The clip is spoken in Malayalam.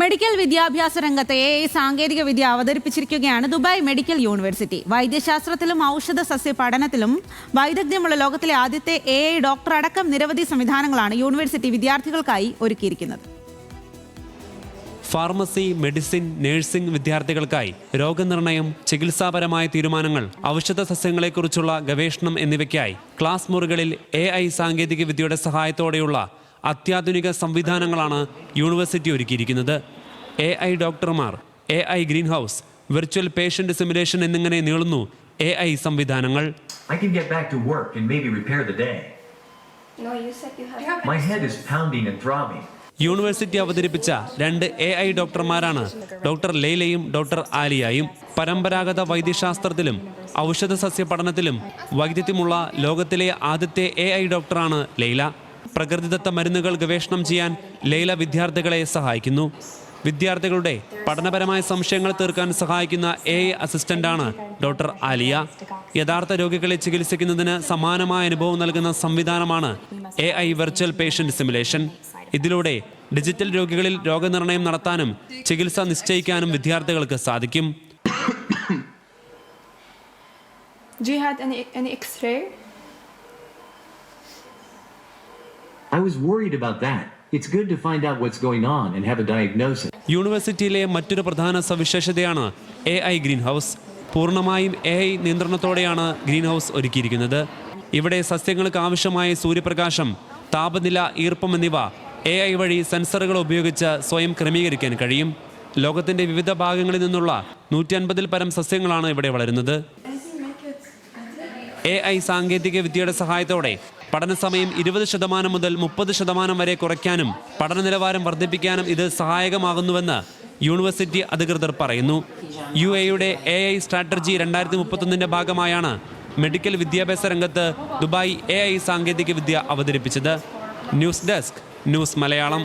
മെഡിക്കൽ വിദ്യാഭ്യാസ രംഗത്തെ എ ഐ സാങ്കേതിക വിദ്യ അവതരിപ്പിച്ചിരിക്കുകയാണ് ദുബായ് മെഡിക്കൽ യൂണിവേഴ്സിറ്റി. വൈദ്യശാസ്ത്രത്തിലും ഔഷധ സസ്യ പഠനത്തിലും വൈദഗ്ധ്യമുള്ള ലോകത്തിലെ ആദ്യത്തെ എ ഐ ഡോക്ടർ അടക്കം നിരവധി സംവിധാനങ്ങളാണ് യൂണിവേഴ്സിറ്റി വിദ്യാർത്ഥികൾക്കായി ഒരുക്കിയിരിക്കുന്നത്. ഫാർമസി മെഡിസിൻ നഴ്സിംഗ് വിദ്യാർത്ഥികൾക്കായി രോഗനിർണയം ചികിത്സാപരമായ തീരുമാനങ്ങൾ ഔഷധ സസ്യങ്ങളെക്കുറിച്ചുള്ള ഗവേഷണം എന്നിവയ്ക്കായി ക്ലാസ് മുറികളിൽ എ ഐ സാങ്കേതിക വിദ്യയുടെ സഹായത്തോടെയുള്ള അത്യാധുനിക സംവിധാനങ്ങളാണ് യൂണിവേഴ്സിറ്റി ഒരുക്കിയിരിക്കുന്നത് എ ഐ ഡോക്ടർമാർ A I green house virtual patient simulation എന്നിങ്ങനെ നീളുന്നു എ ഐ സംവിധാനങ്ങൾ I can get back to work and maybe repair the day. No, you said you have. My head is pounding and throbbing. University അവതരിപ്പിച്ച രണ്ട് എ ഐ ഡോക്ടർമാരാണ് ഡോക്ടർ ലൈലയും ഡോക്ടർ ആലിയായും പരമ്പരാഗത വൈദ്യശാസ്ത്രത്തിലും ഔഷധ സസ്യ പഠനത്തിലും വൈദ്യത്യമുള്ള ലോകത്തിലെ ആദ്യത്തെ എ ഐ ഡോക്ടറാണ് ലൈല പ്രകൃതിദത്ത മരുന്നുകൾ ഗവേഷണം ചെയ്യാൻ ലൈല വിദ്യാർത്ഥികളെ സഹായിക്കുന്നു. വിദ്യാർത്ഥികളുടെ പഠനപരമായ സംശയങ്ങൾ തീർക്കാൻ സഹായിക്കുന്ന എ അസിസ്റ്റന്റാണ് ഡോക്ടർ ആലിയ. യഥാർത്ഥ രോഗികളെ ചികിത്സിക്കുന്നതിന് സമാനമായ അനുഭവം നൽകുന്ന സംവിധാനമാണ് A I virtual patient simulation ഇതിലൂടെ ഡിജിറ്റൽ രോഗികളിൽ രോഗനിർണയം നടത്താനും ചികിത്സ നിശ്ചയിക്കാനും വിദ്യാർത്ഥികൾക്ക് സാധിക്കും. Do you have any any X-ray? I was worried about that. It's good to find out what's going on and have a diagnosis. യൂണിവേഴ്സിറ്റിയിലെ മറ്റൊരു പ്രധാന സവിശേഷതയാണ് എ ഐ ഗ്രീൻ ഹൗസ് പൂർണമായും എ ഐ നിയന്ത്രണത്തോടെയാണ് ഗ്രീൻ ഹൗസ് ഒരുക്കിയിരിക്കുന്നത് ഇവിടെ സസ്യങ്ങൾക്ക് ആവശ്യമായ സൂര്യപ്രകാശം താപനില ഈർപ്പം എന്നിവ എ ഐ വഴി സെൻസറുകൾ ഉപയോഗിച്ച് സ്വയം ക്രമീകരിക്കാൻ കഴിയും ലോകത്തിന്റെ വിവിധ ഭാഗങ്ങളിൽ നിന്നുള്ള നൂറ്റി അൻപതിൽ പരം സസ്യങ്ങളാണ് ഇവിടെ വളരുന്നത് എ ഐ സാങ്കേതിക വിദ്യയുടെ സഹായത്തോടെ പഠന സമയം ഇരുപത് ശതമാനം മുതൽ മുപ്പത് ശതമാനം വരെ കുറയ്ക്കാനും പഠന നിലവാരം വർദ്ധിപ്പിക്കാനും ഇത് സഹായകമാകുന്നുവെന്ന് യൂണിവേഴ്സിറ്റി അധികൃതർ പറയുന്നു. യു എയുടെ എ ഐ സ്ട്രാറ്റജി രണ്ടായിരത്തി മുപ്പത്തൊന്നിന്റെ ഭാഗമായാണ് മെഡിക്കൽ വിദ്യാഭ്യാസ രംഗത്ത് ദുബായ് എ ഐ സാങ്കേതിക വിദ്യ അവതരിപ്പിച്ചത്. News desk news Malayalam.